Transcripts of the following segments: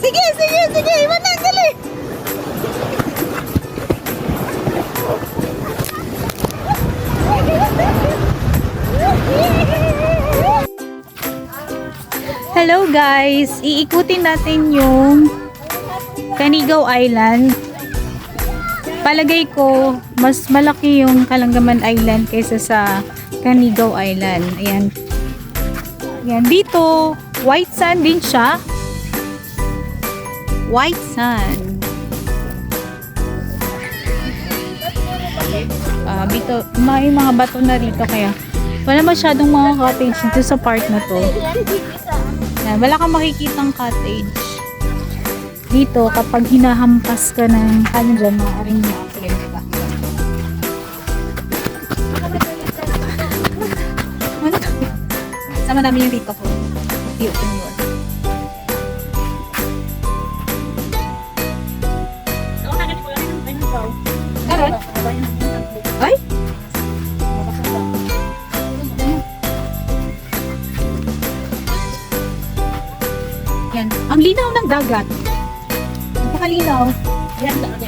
Sige, sige, sige. Iwan na, dali. Hello guys! Iikutin natin yung Canigaw Island. Palagay ko, mas malaki yung Kalangaman Island kaysa sa Canigaw Island. Ayan. Ayan. Dito, white sand din siya. White sand. Ah, dito, may mga bato na rito kaya wala masyadong mga cottage dito sa part na to. Yan, wala kang makikitang cottage. Dito, kapag hinahampas ka ng ano dyan, maaaring ma-apply ka. Ano? Sama namin yung dito ko. I-open yun. Ang linaw ng dagat. Napakalinaw.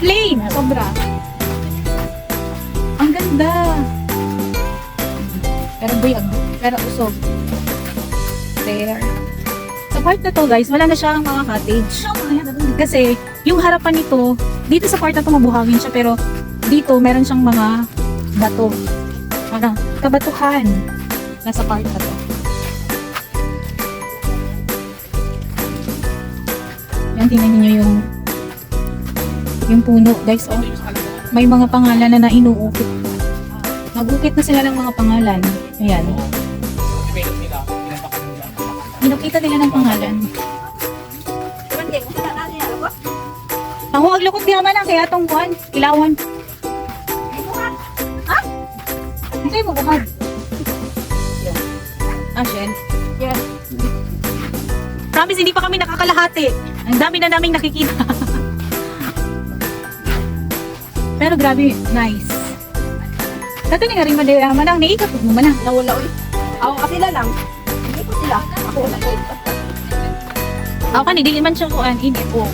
Plain. Sobra. Ang ganda. Pero buyag. Pero usog. There. Sa part na to guys, wala na siyang mga cottage. Kasi yung harapan nito, dito sa part na to mabuhangin siya pero dito meron siyang mga bato. Parang kabatuhan. Nasa part na to. Yan, tingnan niyo yung yung puno, guys. Oh. May mga pangalan na na inuukit. Nag-ukit na sila ng mga pangalan. Ayan. Inukita nila ng pangalan. Ang huwag lukot di man ang kaya tong kuhan. Ilawan. Ha? Hindi mo bukad. Ah, Shen. Yeah. Promise, hindi pa kami nakakalahati. Ang dami na naming nakikita. Pero grabe, nice. Dati nga rin madaya manang, naikot mo manang. Nawala ulit. Ako kasi lang lang. Hindi ko sila. Ako na ko. Ako kan, hindi man siya kuhan, init. Oh.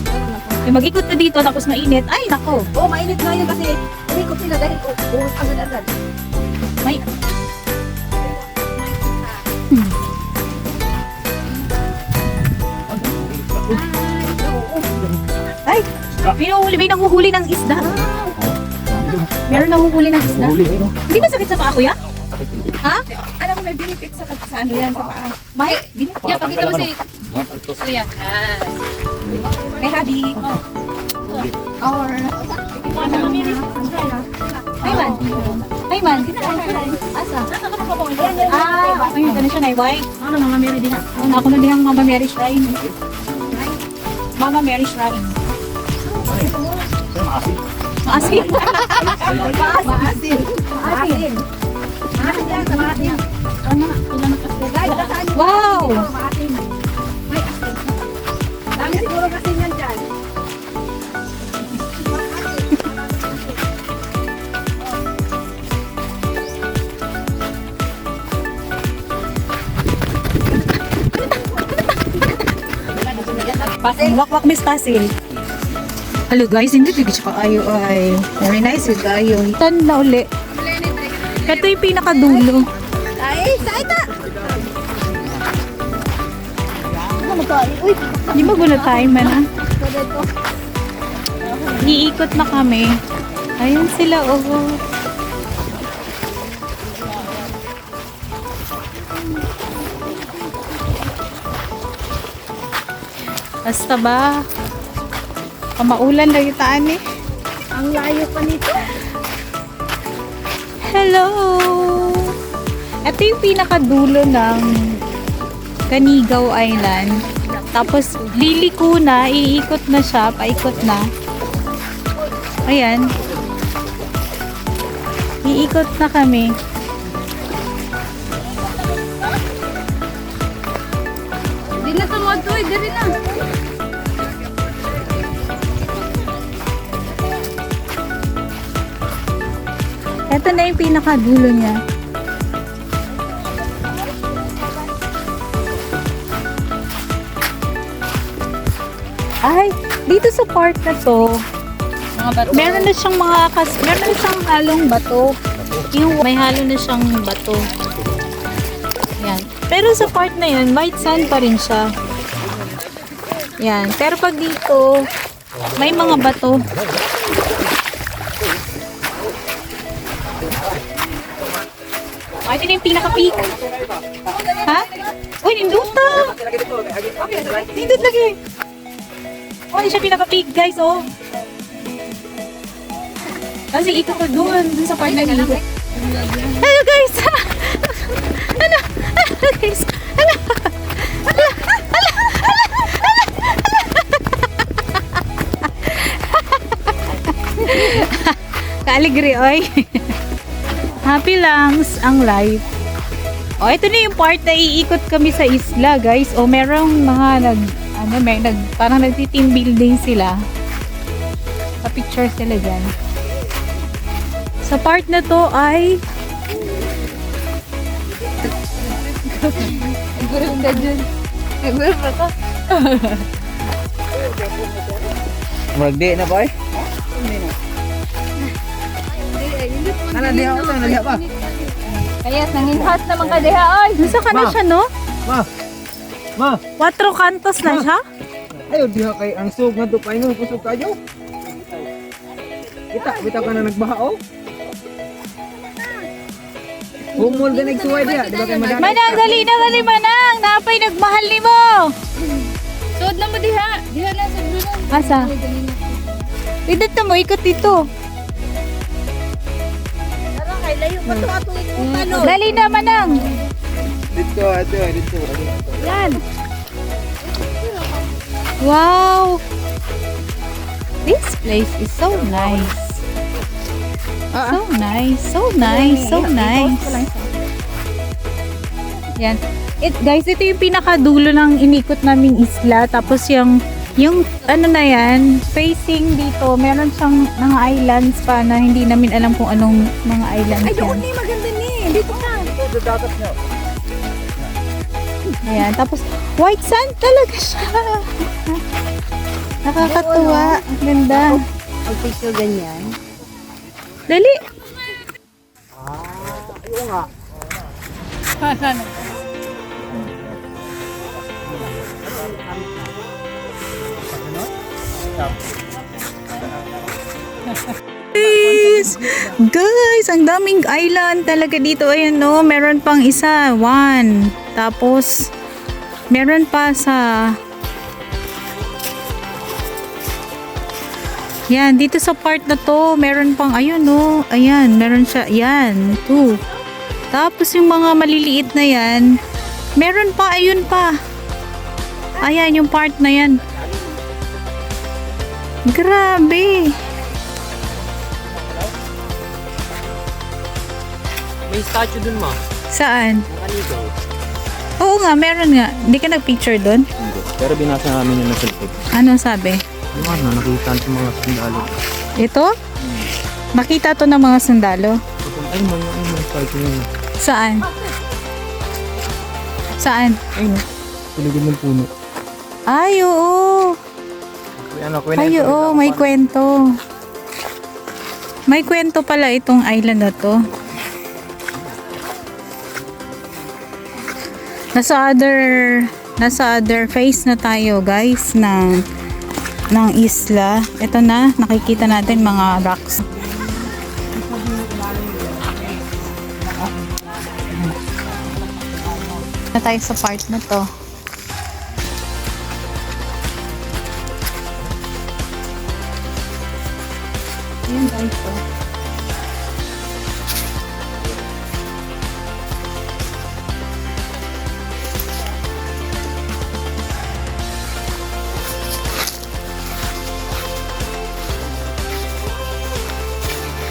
Yung mag-ikot ka dito, tapos mainit, ay nako. Oo, oh, mainit nga yun kasi ko sila dahil ko buhos agad-agad. May... Ay, may nanguhuli, may nanguhuli ng isda. Meron nanguhuli ng isda. Hindi ba sakit sa paa, kuya? Ha? Alam mo, may benefit sa sa ano yan sa paa. May, yeah, pakita mo si kuya. May habi. Or... Ay man. Ay man. Asa? Ah, ayun, ganun siya na white. Ano, Mama Mary din. Ano, ako na din ang Mama Mary Shrine. Mama Mary Shrine. Maasin. Maasin. Maasin. Maasin maasin. Wow! Dami siguro kasi yan dyan. Pasil. Wakwak Miss Pasil. Hello guys, hindi tigit siya kaayo ay. Very nice with kayo. Tan na uli. Ito yung pinakadulo. Ay, sa ita! Di ba guna tayo man ah? Iikot na kami. Ayun sila oh. Basta ba? Pamaulan lagi taan eh. Ang layo pa nito. Hello! Ito yung pinakadulo ng Canigaw Island. Tapos, liliko na, iikot na siya, paikot na. Ayan. Iikot na kami. Ito na yung pinakadulo niya. Ay, dito sa part na to, Mga bato. meron na siyang mga kas meron na siyang halong bato. Yung may halo na siyang bato. Yan. Pero sa part na yun, white sand pa rin siya. Yan. Pero pag dito, may mga bato. Ay, ito na yung pinaka-peak. Ha? Uy, ninduta! Nindut lagi. Oh, hindi siya pinaka-peak, guys, oh. Kasi ikot ko doon, doon sa part na nilibot. Hello, guys! Ano? Ano, guys? Ano? Kaaligri, oy. Happy langs ang life. O, ito na yung part na iikot kami sa isla, guys. O, merong mga nag, ano, may nag, parang nagti-team building sila. Pa-picture sila dyan. Sa part na to ay Gurong ka dyan. Ay, gurong ka. Magdi na boy. Kana diha ko na diha pa. Kaya, nanginhas naman ka diha, oy. nasa ka na siya, no? Ma. Ma. Quatro cantos na siya? Ayo diha kay ang sug nga to paingon kusog kayo. Kita, kita ka na nagbaha oh. Humol ka nagsuway diha, di ba kay madami? Manang, dali na, dali, manang! Napay nagmahal ni mo! Suod na mo diha. Diha na sa gurong. Asa? Idot mo, ikot dito. Layo pa to atong ikutan, no? Dali na, manang! Dito, dito, dito. Yan. Wow! This place is so nice. So nice, so nice, so nice. Yan. It, guys, ito yung pinakadulo ng inikot naming isla. Tapos yung, yung ano na yan, facing dito, meron siyang mga islands pa na hindi namin alam kung anong mga islands Ay, doon ni maganda ni. Dito ka. Ito dagat niyo. Ayan, tapos white sand talaga siya. Nakakatuwa. Ang ganda. Pag picture ganyan. Dali. Iyo nga. Guys, guys, ang daming island talaga dito. Ayan no, meron pang isa, one. Tapos, meron pa sa... Yan, dito sa part na to, meron pang, ayun no, ayan, meron siya, yan, two. Tapos yung mga maliliit na yan, meron pa, ayun pa. Ayan, yung part na yan. Grabe. May statue dun ma. Saan? Nakaligaw. Oo nga, meron nga. Hindi ka nag-picture doon? Hindi. Pero binasa namin yung nasa likod. Ano sabi? Yung ano, nakita sa mga sundalo. Ito? Makita to ng mga sundalo. Ay, man, ay, man, statue yun. Saan? Saan? Ay, no. Tuligod ng puno. Ay, oo. Ano, kwento. Ay, oo. May kwento. May kwento pala itong island na to. Nasa other nasa other face na tayo guys ng ng isla. Ito na, nakikita natin mga rocks. Na tayo sa part na to. Ayan guys.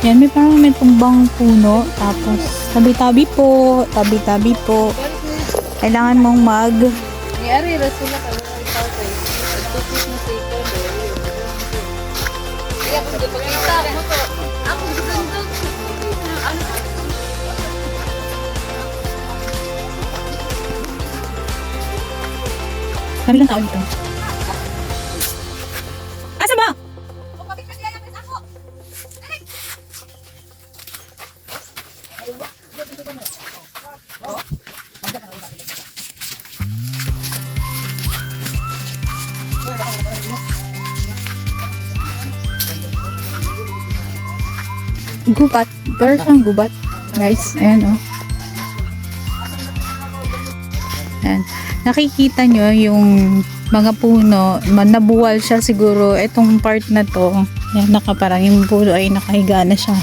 Yan, may parang may tumbang puno. Tapos, tabi-tabi po. Tabi-tabi po. Kailangan mong mag... Nangyari, rasul na tao ko eh. Pagtupos mo sa ikaw, Kaya kung di pagkita mo to, ako gusto Ano Kailan tao ito? Gubat. Pero siyang gubat. Guys, ayan oh. Ayan. Nakikita nyo yung mga puno, nabuwal siya siguro. Itong part na to, yan, nakaparang yung puno ay nakahiga na siya.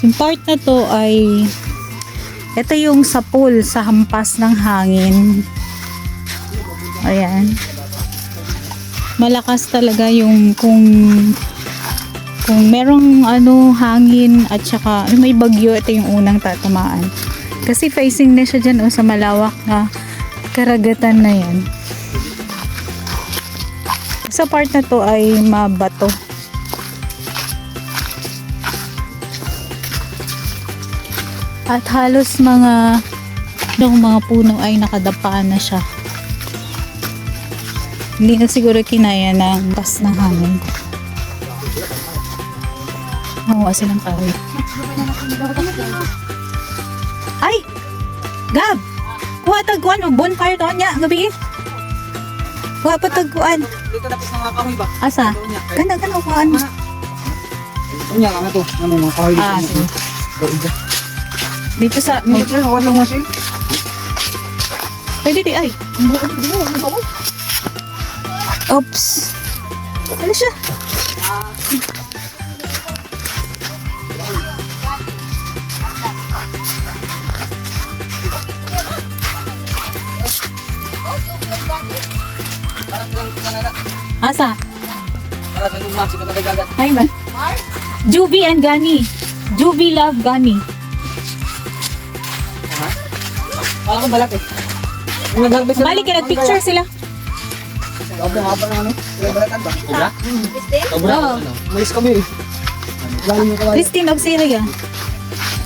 Yung part na to ay ito yung sa pool, sa hampas ng hangin. Ayan. Malakas talaga yung kung kung merong ano hangin at saka ay, may bagyo ito yung unang tatamaan. Kasi facing na siya dyan oh, sa malawak na karagatan na yan. Sa part na to ay mabato. At halos mga yung mga puno ay nakadapa na siya. Hindi na siguro kinaya ng pas ng hangin Makuha silang kahoy. Ay! Gab! Kuha tagkuan mo. Bonfire to niya. Gabi. Kuha pa tagkuan. Dito tapos na mga kahoy ba? Asa? Ganda ka na kuhaan mo. Unya ka na to. Ano mga kahoy dito? Ah, sige. Dito sa... Dito na wala mo siya. Pwede di ay. Oops. Ano siya? Asa? Hi, man. Juby and Gani. Juby love Gani. Para kong balat eh. Yung na- Balik ka, nag-picture sila. Sobrang haba na ano. Kaya balatan ba? Sobra? Sobra? Oo. Ano? Malis kami eh. Galing mo kawain. Christine, og Syria.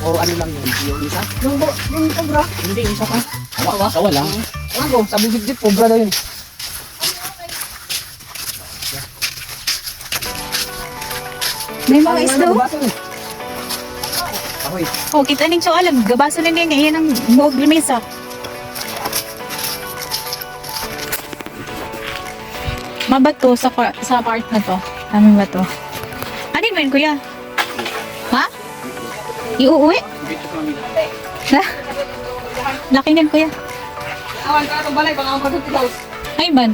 O ano lang yun? Yung isa? Yung, yung cobra. Hindi, isa pa. Awa, awa lang. Ano ko? Sabi bigit, cobra daw yun. May mga isda. Baso eh. Ahoy. Oh, kita ning alam, gabaso na niya ngayon ang buhog limesa. Mabato sa sa part na to. Ano ba to? Ano yun, kuya? Ha? Iuuwi? Ha? Laki niyan, kuya. Awan ka balay, baka ang pagkakitaw. Ay, man.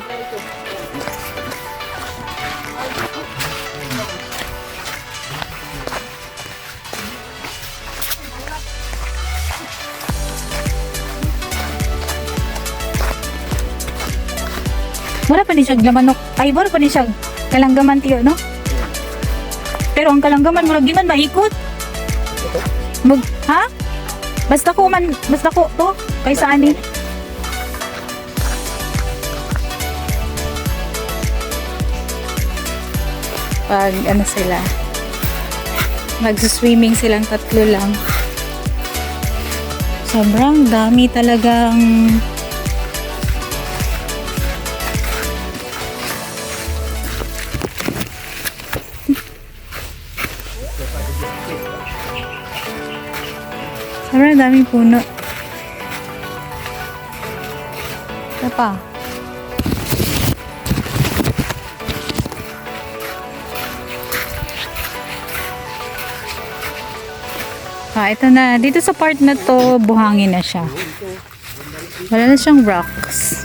Wala pa ni siya lamanok. Ay, wala pa ni siya kalanggaman tiyo, no? Pero ang kalanggaman, murag di man maikot. Mag, ha? Basta ko man, basta ko to, kaysa ani. pag ano sila nagsuswimming silang tatlo lang sobrang dami talagang sobrang daming puno ito pa Ah, ito na. Dito sa part na to, buhangin na siya. Wala na siyang rocks.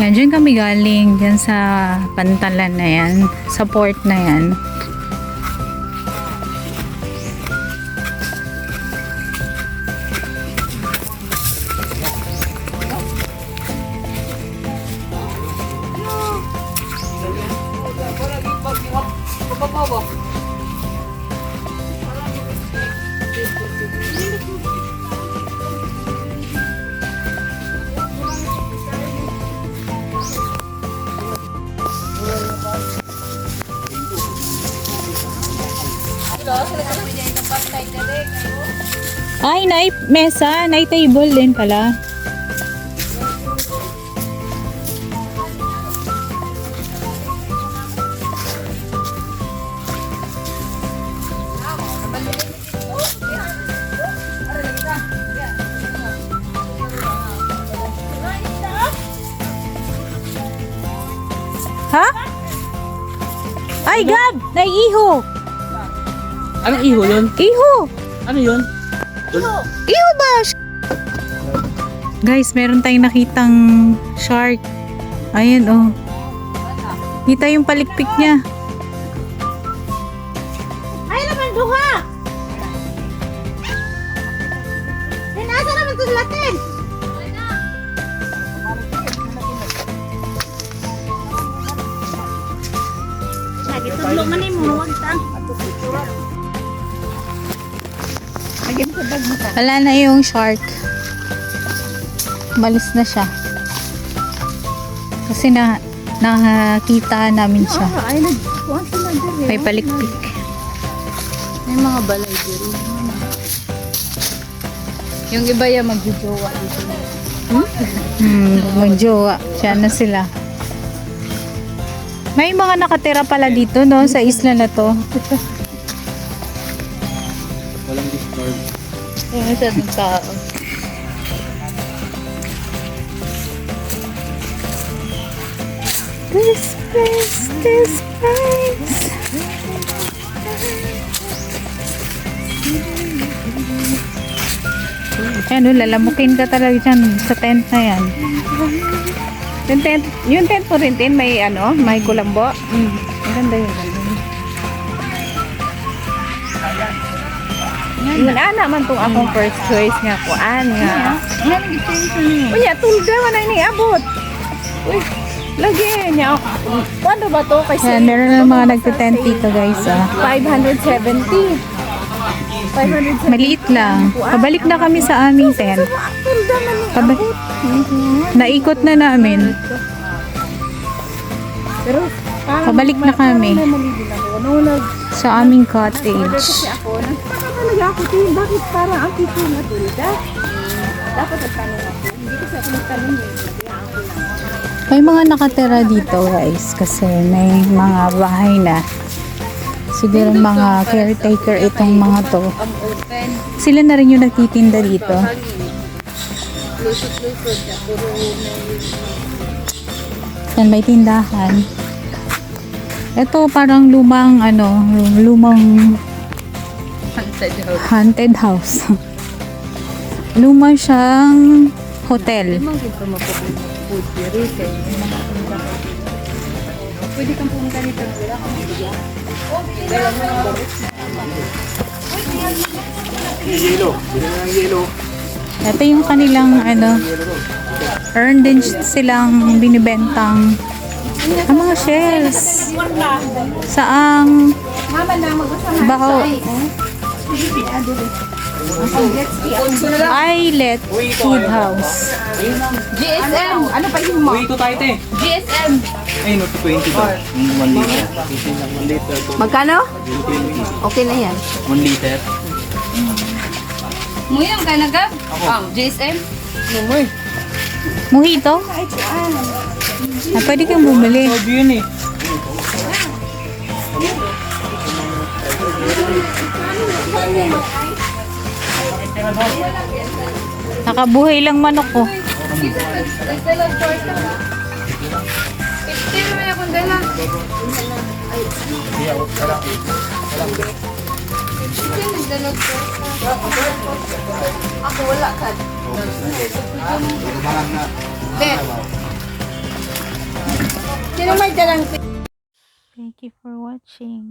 Yan, dyan kami galing. Dyan sa pantalan na yan. Sa port na yan. Mesa, nai table din pala. Ha? Ay, Gab! Naiiho! Anong iho yun? Iho! Ano yun? Iho ba? Guys, meron tayong nakitang shark. Ayan, oh. Kita yung palikpik niya. Ay naman duha! Eh, nasa naman ito latin? Lagi tulong man mo, wag tang. Wala na yung shark. Malis na siya. Kasi na nakakita namin siya. May palikpik. May mga balay diri. Yung iba yung magjojowa dito. Hmm, magjowa. Siya na sila. May mga nakatira pala dito, no? Sa isla na to. Walang disturb. Yung isa. This place, this place. Yan, oh, lalamukin ka talaga dyan sa tent na yan. Yung tent, yung tent mo rin din, may ano, may kulambo. Mm. Ang ganda yun. Yun, ana man tong akong first choice nga ko. nga. Unya, tulda man na iniabot. Uy, lagi niya. Paano ba to? Kasi meron na mga nagtitent dito guys. Ah. 570. 570. Maliit lang. Pabalik na kami sa aming tent. Paba- Naikot na namin. Pero, Pabalik na kami sa aming cottage. Talaga ako, Tin, bakit parang ang tito na tulda? Dapat nagtanong ako. Hindi kasi ako nagtanong eh. Naglayaan ko lang. May mga nakatira dito guys kasi may mga bahay na. Siguro mga caretaker itong mga to. Sila na rin yung nagtitinda dito. Yan, may tindahan. Ito parang lumang ano, lumang haunted house. haunted house. Luma siyang hotel. Pwede kang pumunta nito. Yelo. Yelo. Ito yung kanilang ano, earn din silang binibentang ang mga shells. Saang baho. Islet Food House. GSM! Ano pa yun mo? Uy, ito tayo te. GSM! Ay, no, 20 ba? Yung 1 liter. 1 liter. Magkano? Okay na yan. 1 liter. Muyang ka na gab? Ang GSM? Numoy. Mojito? Ah, pwede kang bumili. Sabi yun eh. Nakabuhay lang manok ko. Ako wala ka. Thank you for watching.